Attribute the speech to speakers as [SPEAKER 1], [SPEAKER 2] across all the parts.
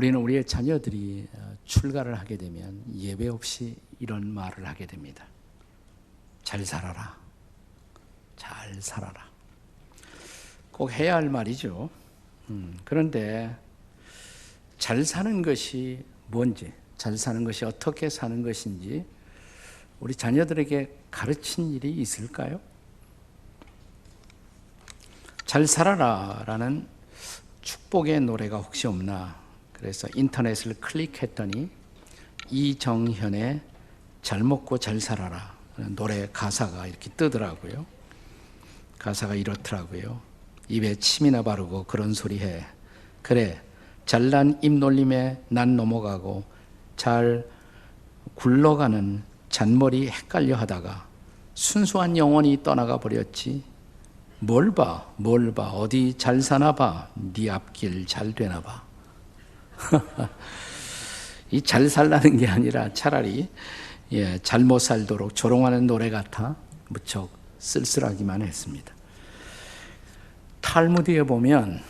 [SPEAKER 1] 우리는 우리의 자녀들이 어, 출가를 하게 되면 예배 없이 이런 말을 하게 됩니다. 잘 살아라. 잘 살아라. 꼭 해야 할 말이죠. 음, 그런데 잘 사는 것이 뭔지, 잘 사는 것이 어떻게 사는 것인지 우리 자녀들에게 가르친 일이 있을까요? 잘 살아라라는 축복의 노래가 혹시 없나? 그래서 인터넷을 클릭했더니 이정현의 잘 먹고 잘 살아라 노래 가사가 이렇게 뜨더라고요. 가사가 이렇더라고요. 입에 침이나 바르고 그런 소리 해. 그래. 잘난 입 놀림에 난 넘어가고 잘 굴러가는 잔머리 헷갈려 하다가 순수한 영혼이 떠나가 버렸지. 뭘 봐, 뭘 봐, 어디 잘 사나 봐, 네 앞길 잘 되나 봐. 이 잘 살라는 게 아니라 차라리 예, 잘못 살도록 조롱하는 노래 같아 무척 쓸쓸하기만 했습니다. 탈무드에 보면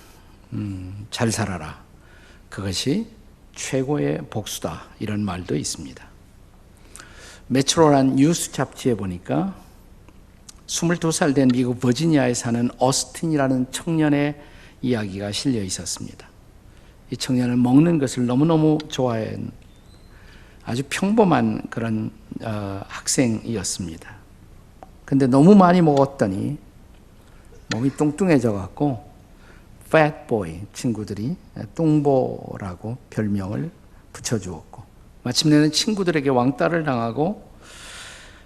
[SPEAKER 1] 음, 잘 살아라. 그것이 최고의 복수다. 이런 말도 있습니다. 메트로란 뉴스 잡지에 보니까 22살 된 미국 버지니아에 사는 어스틴이라는 청년의 이야기가 실려 있었습니다. 이 청년은 먹는 것을 너무너무 좋아해 아주 평범한 그런 어, 학생이었습니다. 근데 너무 많이 먹었더니 몸이 뚱뚱해져 갖고 fat boy 친구들이 뚱보라고 별명을 붙여주었고 마침내는 친구들에게 왕따를 당하고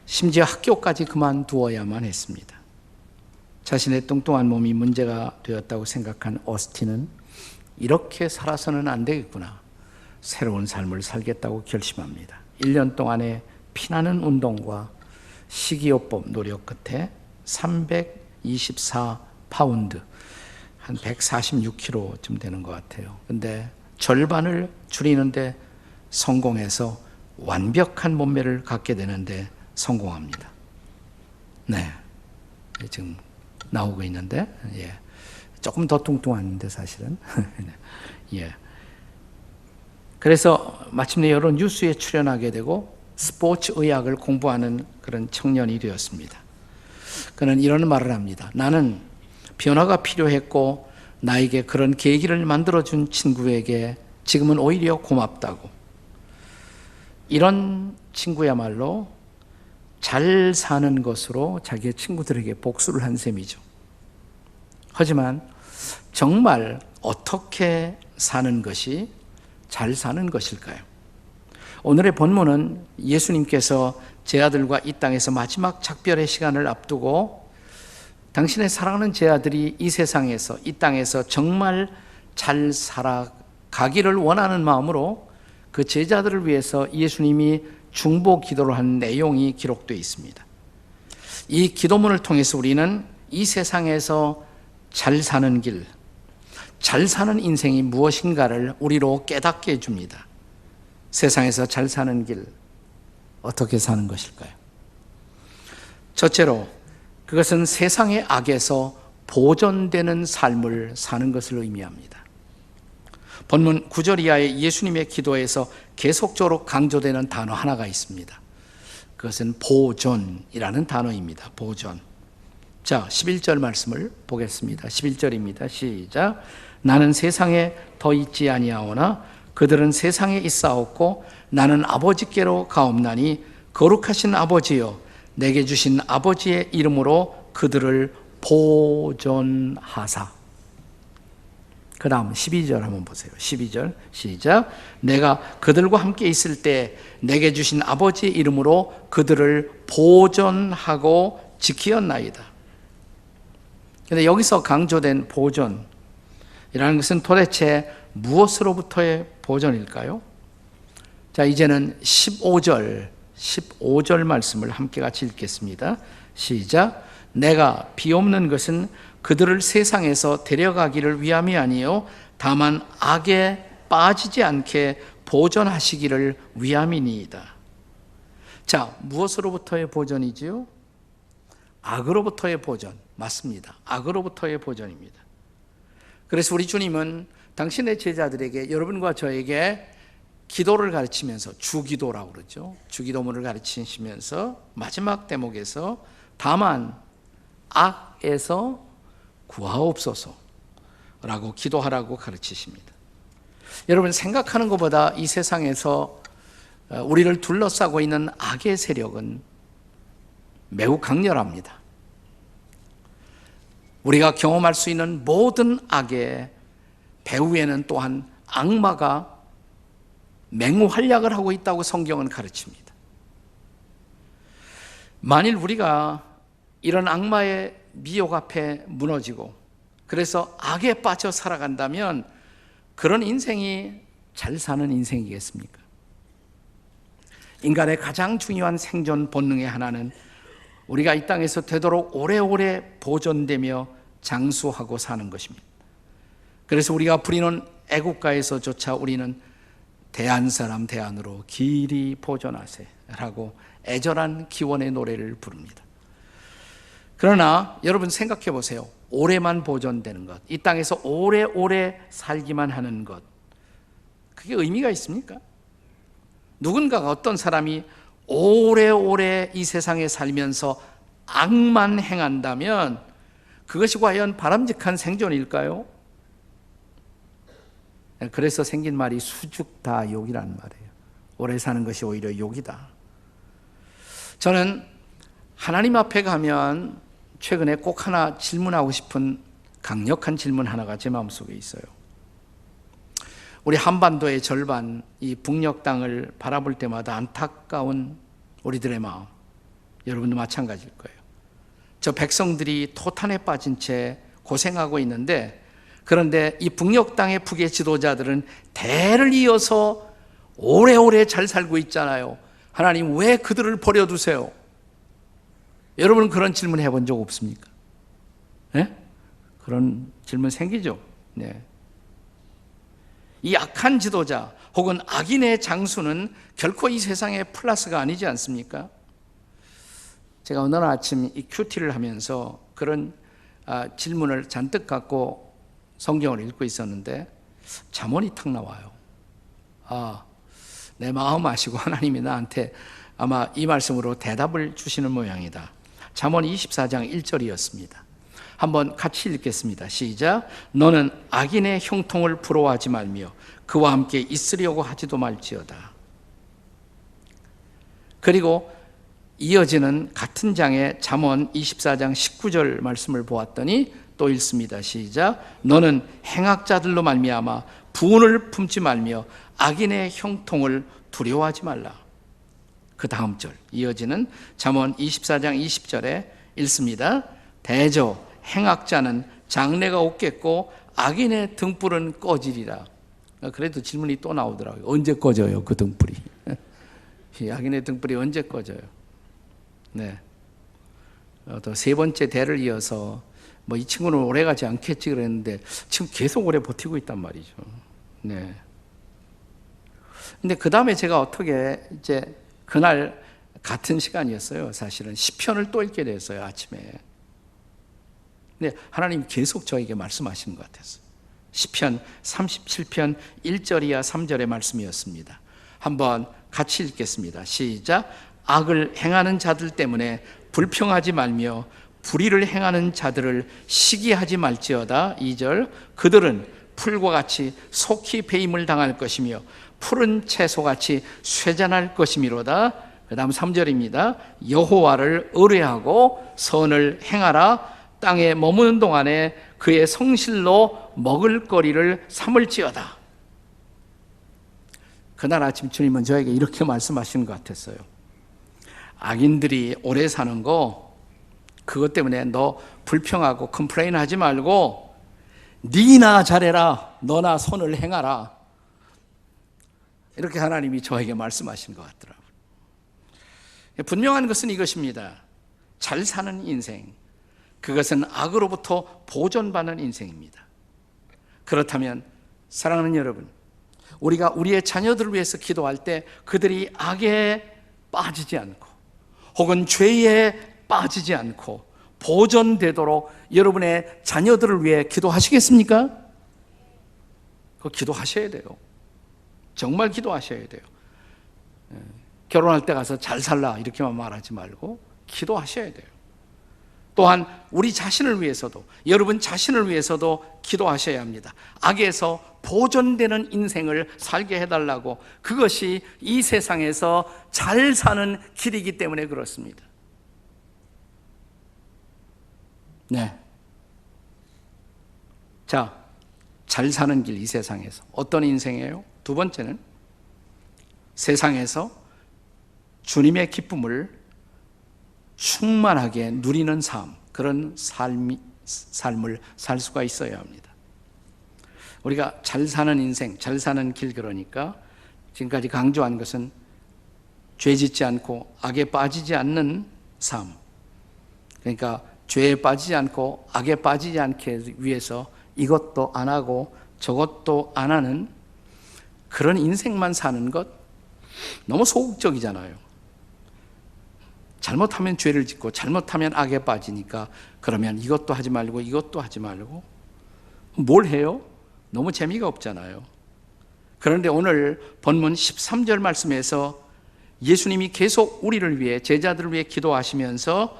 [SPEAKER 1] 심지어 학교까지 그만두어야만 했습니다. 자신의 뚱뚱한 몸이 문제가 되었다고 생각한 어스틴은 이렇게 살아서는 안 되겠구나. 새로운 삶을 살겠다고 결심합니다. 1년 동안의 피나는 운동과 식이요법 노력 끝에 324 파운드, 한 146kg쯤 되는 것 같아요. 근데 절반을 줄이는데 성공해서 완벽한 몸매를 갖게 되는데 성공합니다. 네. 지금 나오고 있는데, 예. 조금 더 뚱뚱한데 사실은. 예. 그래서 마침내 여러 뉴스에 출연하게 되고 스포츠 의학을 공부하는 그런 청년이 되었습니다. 그는 이런 말을 합니다. 나는 변화가 필요했고 나에게 그런 계기를 만들어준 친구에게 지금은 오히려 고맙다고. 이런 친구야말로 잘 사는 것으로 자기의 친구들에게 복수를 한 셈이죠. 하지만 정말 어떻게 사는 것이 잘 사는 것일까요? 오늘의 본문은 예수님께서 제 아들과 이 땅에서 마지막 작별의 시간을 앞두고 당신의 사랑하는 제 아들이 이 세상에서 이 땅에서 정말 잘 살아가기를 원하는 마음으로 그 제자들을 위해서 예수님이 중보 기도를 한 내용이 기록되어 있습니다. 이 기도문을 통해서 우리는 이 세상에서 잘 사는 길, 잘 사는 인생이 무엇인가를 우리로 깨닫게 해줍니다. 세상에서 잘 사는 길, 어떻게 사는 것일까요? 첫째로, 그것은 세상의 악에서 보존되는 삶을 사는 것을 의미합니다. 본문 9절 이하의 예수님의 기도에서 계속적으로 강조되는 단어 하나가 있습니다. 그것은 보존이라는 단어입니다. 보존. 자, 11절 말씀을 보겠습니다. 11절입니다. 시작. 나는 세상에 더 있지 아니하오나 그들은 세상에 있사옵고 나는 아버지께로 가옵나니 거룩하신 아버지여 내게 주신 아버지의 이름으로 그들을 보존하사. 그 다음 12절 한번 보세요. 12절 시작. 내가 그들과 함께 있을 때 내게 주신 아버지의 이름으로 그들을 보존하고 지키었나이다. 근데 여기서 강조된 보존이라는 것은 도대체 무엇으로부터의 보존일까요? 자, 이제는 15절, 15절 말씀을 함께 같이 읽겠습니다. 시작. 내가 비 없는 것은 그들을 세상에서 데려가기를 위함이 아니요 다만 악에 빠지지 않게 보존하시기를 위함이니이다. 자, 무엇으로부터의 보존이지요? 악으로부터의 보존. 맞습니다. 악으로부터의 보존입니다. 그래서 우리 주님은 당신의 제자들에게 여러분과 저에게 기도를 가르치면서 주기도라고 그러죠. 주기도문을 가르치시면서 마지막 대목에서 다만 악에서 구하옵소서라고 기도하라고 가르치십니다. 여러분 생각하는 것보다 이 세상에서 어, 우리를 둘러싸고 있는 악의 세력은 매우 강렬합니다. 우리가 경험할 수 있는 모든 악의 배후에는 또한 악마가 맹활약을 하고 있다고 성경은 가르칩니다. 만일 우리가 이런 악마의 미혹 앞에 무너지고 그래서 악에 빠져 살아간다면 그런 인생이 잘 사는 인생이겠습니까? 인간의 가장 중요한 생존 본능의 하나는 우리가 이 땅에서 되도록 오래오래 보존되며 장수하고 사는 것입니다. 그래서 우리가 부리는 애국가에서조차 우리는 대한 사람 대안으로 길이 보존하세라고 애절한 기원의 노래를 부릅니다. 그러나 여러분 생각해 보세요. 오래만 보존되는 것, 이 땅에서 오래오래 살기만 하는 것, 그게 의미가 있습니까? 누군가가 어떤 사람이 오래오래 이 세상에 살면서 악만 행한다면 그것이 과연 바람직한 생존일까요? 그래서 생긴 말이 수죽다 욕이라는 말이에요. 오래 사는 것이 오히려 욕이다. 저는 하나님 앞에 가면 최근에 꼭 하나 질문하고 싶은 강력한 질문 하나가 제 마음속에 있어요. 우리 한반도의 절반 이 북녘 땅을 바라볼 때마다 안타까운 우리들의 마음. 여러분도 마찬가지일 거예요. 저 백성들이 토탄에 빠진 채 고생하고 있는데 그런데 이 북녘 땅의 북의 지도자들은 대를 이어서 오래오래 잘 살고 있잖아요. 하나님 왜 그들을 버려두세요? 여러분 그런 질문 해본 적 없습니까? 네? 그런 질문 생기죠. 네. 이 악한 지도자 혹은 악인의 장수는 결코 이 세상의 플러스가 아니지 않습니까? 제가 오늘 아침 이 큐티를 하면서 그런 아, 질문을 잔뜩 갖고 성경을 읽고 있었는데 잠언이 탁 나와요. 아, 내 마음 아시고 하나님이 나한테 아마 이 말씀으로 대답을 주시는 모양이다. 잠언 24장 1절이었습니다. 한번 같이 읽겠습니다. 시작. 너는 악인의 형통을 부러워하지 말며 그와 함께 있으려고 하지도 말지어다. 그리고 이어지는 같은 장의 잠언 24장 19절 말씀을 보았더니 또 읽습니다. 시작. 너는 행악자들로 말미암아 분을 품지 말며 악인의 형통을 두려워하지 말라. 그 다음 절 이어지는 잠언 24장 20절에 읽습니다. 대저 행악자는 장래가 없겠고 악인의 등불은 꺼지리라. 그래도 질문이 또 나오더라고요. 언제 꺼져요? 그 등불이. 악인의 등불이 언제 꺼져요? 네. 어, 또세 번째 대를 이어서 뭐 이 친구는 오래 가지 않겠지 그랬는데 지금 계속 오래 버티고 있단 말이죠. 네. 근데 그 다음에 제가 어떻게 이제 그날 같은 시간이었어요. 사실은 시편을 또 읽게 됐어요. 아침에. 근데 하나님 계속 저에게 말씀하시는 것 같았어요. 시편 37편 1절이야 3절의 말씀이었습니다. 한번 같이 읽겠습니다. 시작. 악을 행하는 자들 때문에 불평하지 말며 불의를 행하는 자들을 시기하지 말지어다. 2절. 그들은 풀과 같이 속히 배임을 당할 것이며 푸른 채소같이 쇠잔할 것이미로다. 그 다음 3절입니다. 여호와를 의뢰하고 선을 행하라. 땅에 머무는 동안에 그의 성실로 먹을 거리를 삼을지어다. 그날 아침 주님은 저에게 이렇게 말씀하시는 것 같았어요. 악인들이 오래 사는 거 그것 때문에 너 불평하고 컴플레인 하지 말고 니나 잘해라. 너나 손을 행하라. 이렇게 하나님이 저에게 말씀하신 것 같더라고요. 분명한 것은 이것입니다. 잘 사는 인생. 그것은 악으로부터 보존받는 인생입니다. 그렇다면, 사랑하는 여러분, 우리가 우리의 자녀들을 위해서 기도할 때 그들이 악에 빠지지 않고 혹은 죄에 빠지지 않고 보존되도록 여러분의 자녀들을 위해 기도하시겠습니까? 그 기도하셔야 돼요. 정말 기도하셔야 돼요. 예, 결혼할 때 가서 잘 살라 이렇게만 말하지 말고 기도하셔야 돼요. 또한 우리 자신을 위해서도 여러분 자신을 위해서도 기도하셔야 합니다. 악에서 보존되는 인생을 살게 해달라고 그것이 이 세상에서 잘 사는 길이기 때문에 그렇습니다. 네. 자, 잘 사는 길 이 세상에서 어떤 인생이에요? 두 번째는 세상에서 주님의 기쁨을 충만하게 누리는 삶, 그런 삶이, 삶을 살 수가 있어야 합니다. 우리가 잘 사는 인생, 잘 사는 길 그러니까 지금까지 강조한 것은 죄 짓지 않고 악에 빠지지 않는 삶. 그러니까 죄에 빠지지 않고 악에 빠지지 않게 위해서 이것도 안 하고 저것도 안 하는 그런 인생만 사는 것 너무 소극적이잖아요. 잘못하면 죄를 짓고 잘못하면 악에 빠지니까 그러면 이것도 하지 말고 이것도 하지 말고 뭘 해요? 너무 재미가 없잖아요. 그런데 오늘 본문 13절 말씀에서 예수님이 계속 우리를 위해 제자들을 위해 기도하시면서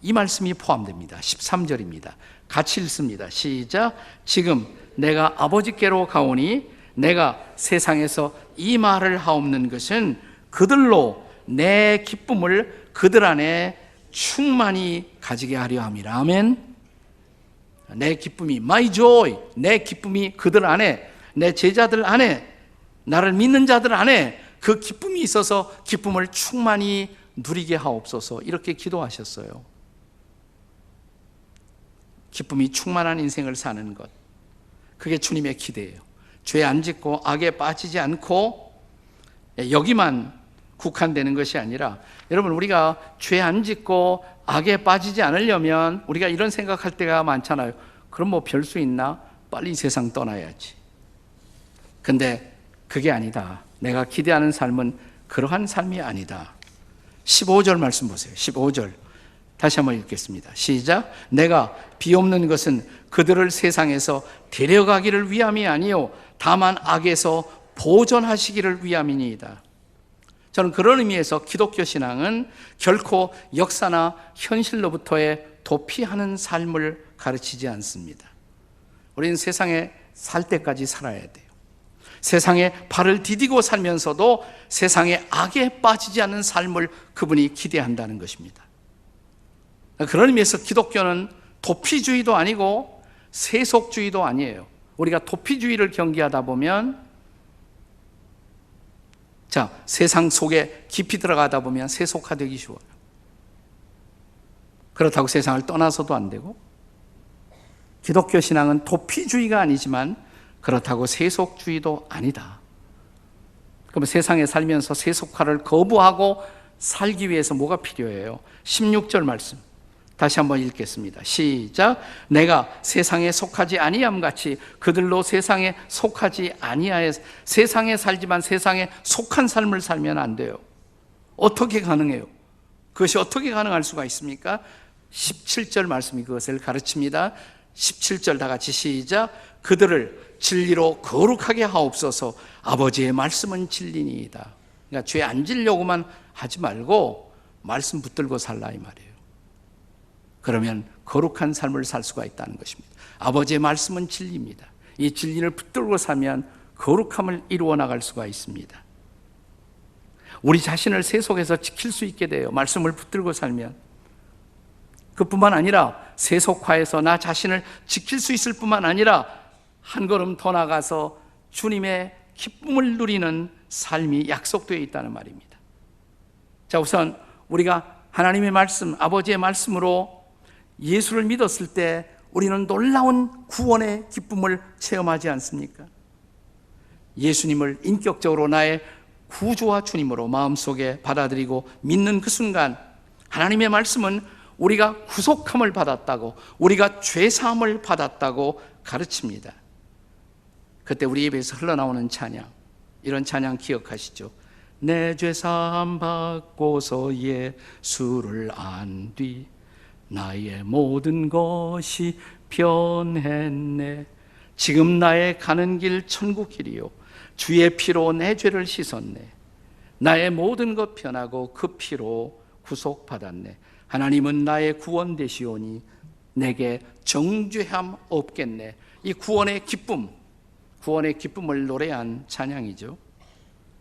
[SPEAKER 1] 이 말씀이 포함됩니다. 13절입니다. 같이 읽습니다. 시작. 지금 내가 아버지께로 가오니 내가 세상에서 이 말을 하옵는 것은 그들로 내 기쁨을 그들 안에 충만히 가지게 하려 함이라. 아멘. 내 기쁨이 my joy, 내 기쁨이 그들 안에 내 제자들 안에 나를 믿는 자들 안에 그 기쁨이 있어서 기쁨을 충만히 누리게 하옵소서 이렇게 기도하셨어요. 기쁨이 충만한 인생을 사는 것. 그게 주님의 기대예요. 죄 안 짓고 악에 빠지지 않고 여기만 국한되는 것이 아니라 여러분 우리가 죄 안 짓고 악에 빠지지 않으려면 우리가 이런 생각할 때가 많잖아요. 그럼 뭐 별 수 있나? 빨리 세상 떠나야지. 근데 그게 아니다. 내가 기대하는 삶은 그러한 삶이 아니다. 15절 말씀 보세요. 15절. 다시 한번 읽겠습니다. 시작. 내가 비 없는 것은 그들을 세상에서 데려가기를 위함이 아니요 다만 악에서 보존하시기를 위함이니이다. 저는 그런 의미에서 기독교 신앙은 결코 역사나 현실로부터의 도피하는 삶을 가르치지 않습니다. 우리는 세상에 살 때까지 살아야 돼요. 세상에 발을 디디고 살면서도 세상에 악에 빠지지 않는 삶을 그분이 기대한다는 것입니다. 그런 의미에서 기독교는 도피주의도 아니고 세속주의도 아니에요. 우리가 도피주의를 경계하다 보면 자, 세상 속에 깊이 들어가다 보면 세속화되기 쉬워요. 그렇다고 세상을 떠나서도 안 되고, 기독교 신앙은 도피주의가 아니지만 그렇다고 세속주의도 아니다. 그럼 세상에 살면서 세속화를 거부하고 살기 위해서 뭐가 필요해요? 16절 말씀. 다시 한번 읽겠습니다. 시작. 내가 세상에 속하지 아니함 같이 그들로 세상에 속하지 아니하여 세상에 살지만 세상에 속한 삶을 살면 안 돼요. 어떻게 가능해요? 그것이 어떻게 가능할 수가 있습니까? 17절 말씀이 그것을 가르칩니다. 17절 다 같이 시작. 그들을 진리로 거룩하게 하옵소서. 아버지의 말씀은 진리니이다. 그러니까 죄안 지려고만 하지 말고 말씀 붙들고 살라 이 말이에요. 그러면 거룩한 삶을 살 수가 있다는 것입니다. 아버지의 말씀은 진리입니다. 이 진리를 붙들고 살면 거룩함을 이루어 나갈 수가 있습니다. 우리 자신을 세속에서 지킬 수 있게 돼요. 말씀을 붙들고 살면. 그뿐만 아니라 세속화에서 나 자신을 지킬 수 있을 뿐만 아니라 한 걸음 더 나가서 주님의 기쁨을 누리는 삶이 약속되어 있다는 말입니다. 자, 우선 우리가 하나님의 말씀, 아버지의 말씀으로 예수를 믿었을 때 우리는 놀라운 구원의 기쁨을 체험하지 않습니까? 예수님을 인격적으로 나의 구주와 주님으로 마음속에 받아들이고 믿는 그 순간 하나님의 말씀은 우리가 구속함을 받았다고 우리가 죄사함을 받았다고 가르칩니다. 그때 우리 입에서 흘러나오는 찬양 이런 찬양 기억하시죠? 내 죄사함 받고서 예수를 안 뒤 나의 모든 것이 변했네. 지금 나의 가는 길 천국 길이요. 주의 피로 내 죄를 씻었네. 나의 모든 것 편하고 그 피로 구속받았네. 하나님은 나의 구원 되시오니 내게 정죄함 없겠네. 이 구원의 기쁨 구원의 기쁨을 노래한 찬양이죠.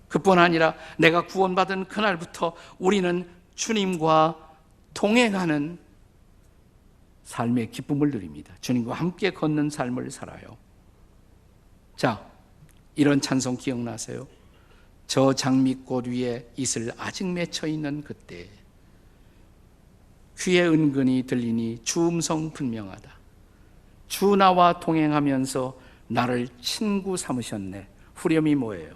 [SPEAKER 1] 그뿐 아니라 내가 구원받은 그날부터 우리는 주님과 동행하는 삶의 기쁨을 누립니다. 주님과 함께 걷는 삶을 살아요. 자, 이런 찬송 기억나세요? 저 장미꽃 위에 이슬 아직 맺혀 있는 그때 귀에 은근히 들리니 주 음성 분명하다. 주 나와 동행하면서 나를 친구 삼으셨네. 후렴이 뭐예요?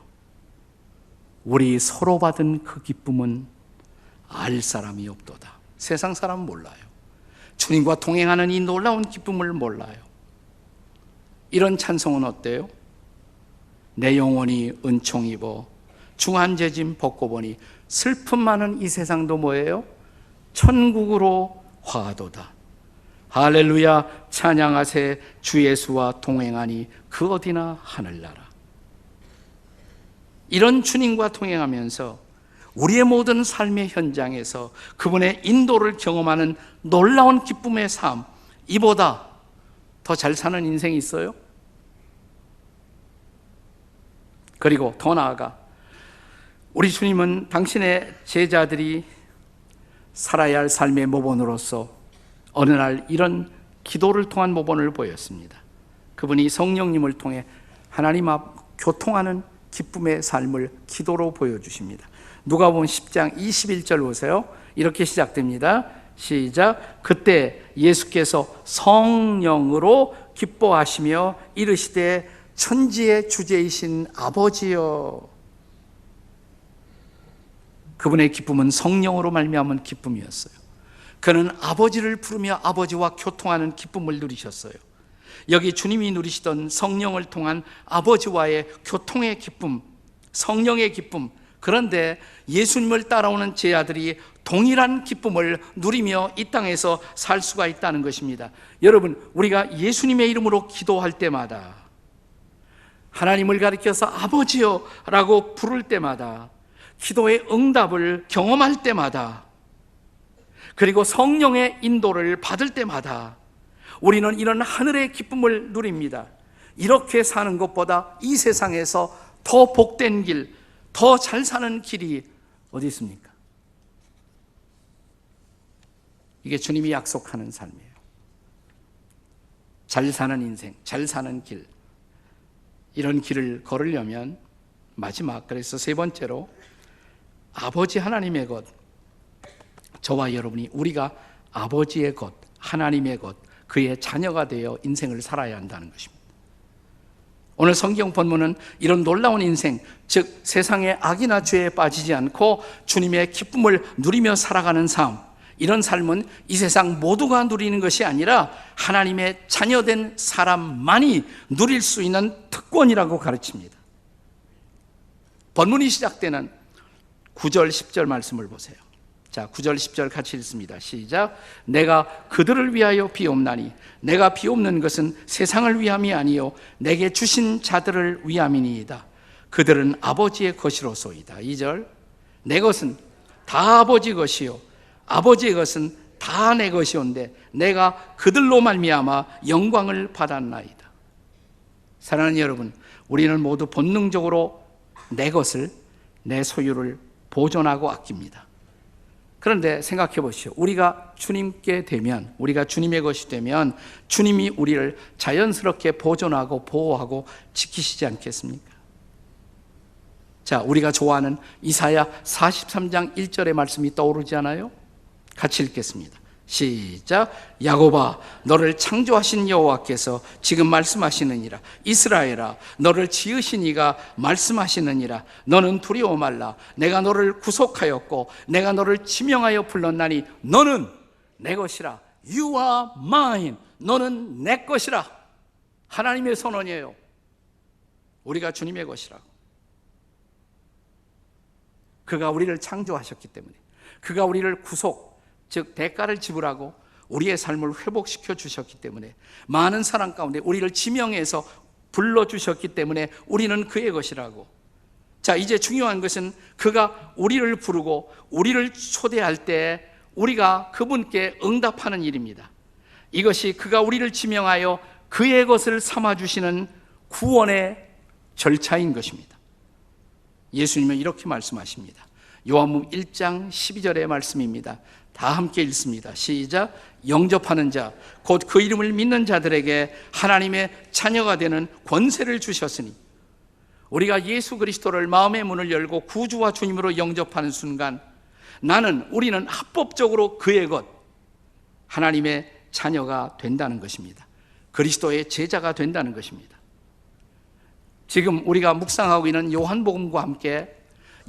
[SPEAKER 1] 우리 서로 받은 그 기쁨은 알 사람이 없도다. 세상 사람 몰라요. 주님과 동행하는 이 놀라운 기쁨을 몰라요. 이런 찬송은 어때요? 내 영혼이 은총 입어 중한재짐 벗고 보니 슬픔 많은 이 세상도 뭐예요? 천국으로 화도다. 할렐루야 찬양하세 주 예수와 동행하니 그 어디나 하늘나라. 이런 주님과 동행하면서 우리의 모든 삶의 현장에서 그분의 인도를 경험하는 놀라운 기쁨의 삶, 이보다 더 잘 사는 인생이 있어요? 그리고 더 나아가, 우리 주님은 당신의 제자들이 살아야 할 삶의 모본으로서 어느 날 이런 기도를 통한 모본을 보였습니다. 그분이 성령님을 통해 하나님 앞 교통하는 기쁨의 삶을 기도로 보여주십니다. 누가 보면 10장 21절 보세요. 이렇게 시작됩니다. 시작. 그때 예수께서 성령으로 기뻐하시며 이르시되 천지의 주제이신 아버지여. 그분의 기쁨은 성령으로 말미암은 기쁨이었어요. 그는 아버지를 부르며 아버지와 교통하는 기쁨을 누리셨어요. 여기 주님이 누리시던 성령을 통한 아버지와의 교통의 기쁨, 성령의 기쁨. 그런데 예수님을 따라오는 제 아들이 동일한 기쁨을 누리며 이 땅에서 살 수가 있다는 것입니다. 여러분, 우리가 예수님의 이름으로 기도할 때마다 하나님을 가리켜서 아버지요 라고 부를 때마다 기도의 응답을 경험할 때마다 그리고 성령의 인도를 받을 때마다 우리는 이런 하늘의 기쁨을 누립니다. 이렇게 사는 것보다 이 세상에서 더 복된 길, 더 잘 사는 길이 어디 있습니까? 이게 주님이 약속하는 삶이에요. 잘 사는 인생, 잘 사는 길. 이런 길을 걸으려면 마지막, 그래서 세 번째로 아버지 하나님의 것, 저와 여러분이 우리가 아버지의 것, 하나님의 것, 그의 자녀가 되어 인생을 살아야 한다는 것입니다. 오늘 성경 본문은 이런 놀라운 인생, 즉 세상의 악이나 죄에 빠지지 않고 주님의 기쁨을 누리며 살아가는 삶, 이런 삶은 이 세상 모두가 누리는 것이 아니라 하나님의 자녀된 사람만이 누릴 수 있는 특권이라고 가르칩니다. 본문이 시작되는 9절, 10절 말씀을 보세요. 자, 9절 10절 같이 읽습니다. 시작. 내가 그들을 위하여 비옵나니 내가 비옵는 것은 세상을 위함이 아니요 내게 주신 자들을 위함이니이다. 그들은 아버지의 것이로소이다. 2절. 내 것은 다 아버지 것이요 아버지의 것은 다 내 것이온데 내가 그들로 말미암아 영광을 받았나이다. 사랑하는 여러분, 우리는 모두 본능적으로 내 것을 내 소유를 보존하고 아낍니다. 그런데 생각해 보시오. 우리가 주님께 되면, 우리가 주님의 것이 되면 주님이 우리를 자연스럽게 보존하고 보호하고 지키시지 않겠습니까? 자, 우리가 좋아하는 이사야 43장 1절의 말씀이 떠오르지 않아요? 같이 읽겠습니다. 시작. 야곱아, 너를 창조하신 여호와께서 지금 말씀하시느니라. 이스라엘아, 너를 지으신 이가 말씀하시느니라. 너는 두려워 말라. 내가 너를 구속하였고, 내가 너를 지명하여 불렀나니, 너는 내 것이라. You are mine. 너는 내 것이라. 하나님의 선언이에요. 우리가 주님의 것이라고. 그가 우리를 창조하셨기 때문에, 그가 우리를 구속, 즉 대가를 지불하고 우리의 삶을 회복시켜 주셨기 때문에 많은 사람 가운데 우리를 지명해서 불러 주셨기 때문에 우리는 그의 것이라고. 자, 이제 중요한 것은 그가 우리를 부르고 우리를 초대할 때 우리가 그분께 응답하는 일입니다. 이것이 그가 우리를 지명하여 그의 것을 삼아 주시는 구원의 절차인 것입니다. 예수님은 이렇게 말씀하십니다. 요한복음 1장 12절의 말씀입니다. 다 함께 읽습니다. 시작. 영접하는 자, 곧 그 이름을 믿는 자들에게 하나님의 자녀가 되는 권세를 주셨으니 우리가 예수 그리스도를 마음의 문을 열고 구주와 주님으로 영접하는 순간 나는 우리는 합법적으로 그의 것 하나님의 자녀가 된다는 것입니다. 그리스도의 제자가 된다는 것입니다. 지금 우리가 묵상하고 있는 요한복음과 함께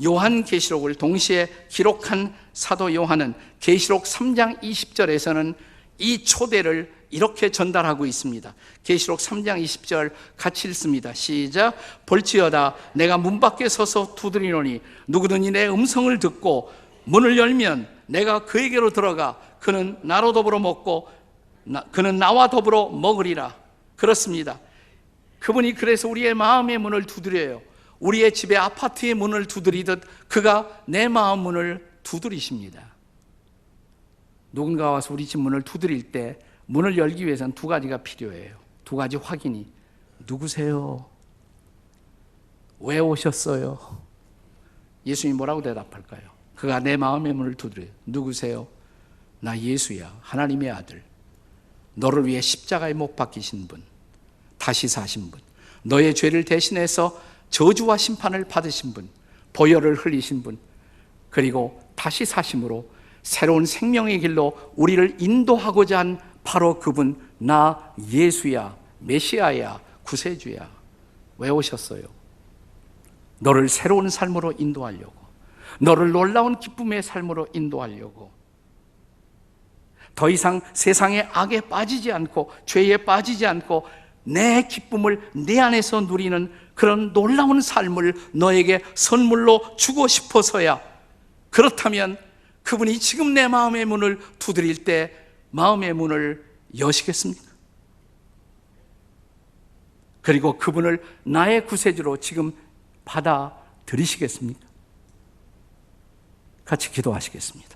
[SPEAKER 1] 요한계시록을 동시에 기록한 사도 요한은 계시록 3장 20절에서는 이 초대를 이렇게 전달하고 있습니다. 계시록 3장 20절 같이 읽습니다. 시작. 볼지어다 내가 문 밖에 서서 두드리노니 누구든지 내 음성을 듣고 문을 열면 내가 그에게로 들어가 그는 나로 더불어 먹고 나, 그는 나와 더불어 먹으리라. 그렇습니다. 그분이 그래서 우리의 마음의 문을 두드려요. 우리의 집의 아파트의 문을 두드리듯 그가 내 마음 문을 두드리십니다. 누군가 와서 우리 집 문을 두드릴 때 문을 열기 위해서는 두 가지가 필요해요. 두 가지 확인이. 누구세요? 왜 오셨어요? 예수님이 뭐라고 대답할까요? 그가 내 마음의 문을 두드려요. 누구세요? 나 예수야. 하나님의 아들. 너를 위해 십자가에 못 박히신 분. 다시 사신 분. 너의 죄를 대신해서 저주와 심판을 받으신 분. 보혈을 흘리신 분. 그리고 다시 사심으로 새로운 생명의 길로 우리를 인도하고자 한 바로 그분 나 예수야 메시아야 구세주야 왜 오셨어요? 너를 새로운 삶으로 인도하려고 너를 놀라운 기쁨의 삶으로 인도하려고 더 이상 세상의 악에 빠지지 않고 죄에 빠지지 않고 내 기쁨을 내 안에서 누리는 그런 놀라운 삶을 너에게 선물로 주고 싶어서야 그렇다면 그분이 지금 내 마음의 문을 두드릴 때 마음의 문을 여시겠습니까? 그리고 그분을 나의 구세주로 지금 받아들이시겠습니까? 같이 기도하시겠습니다.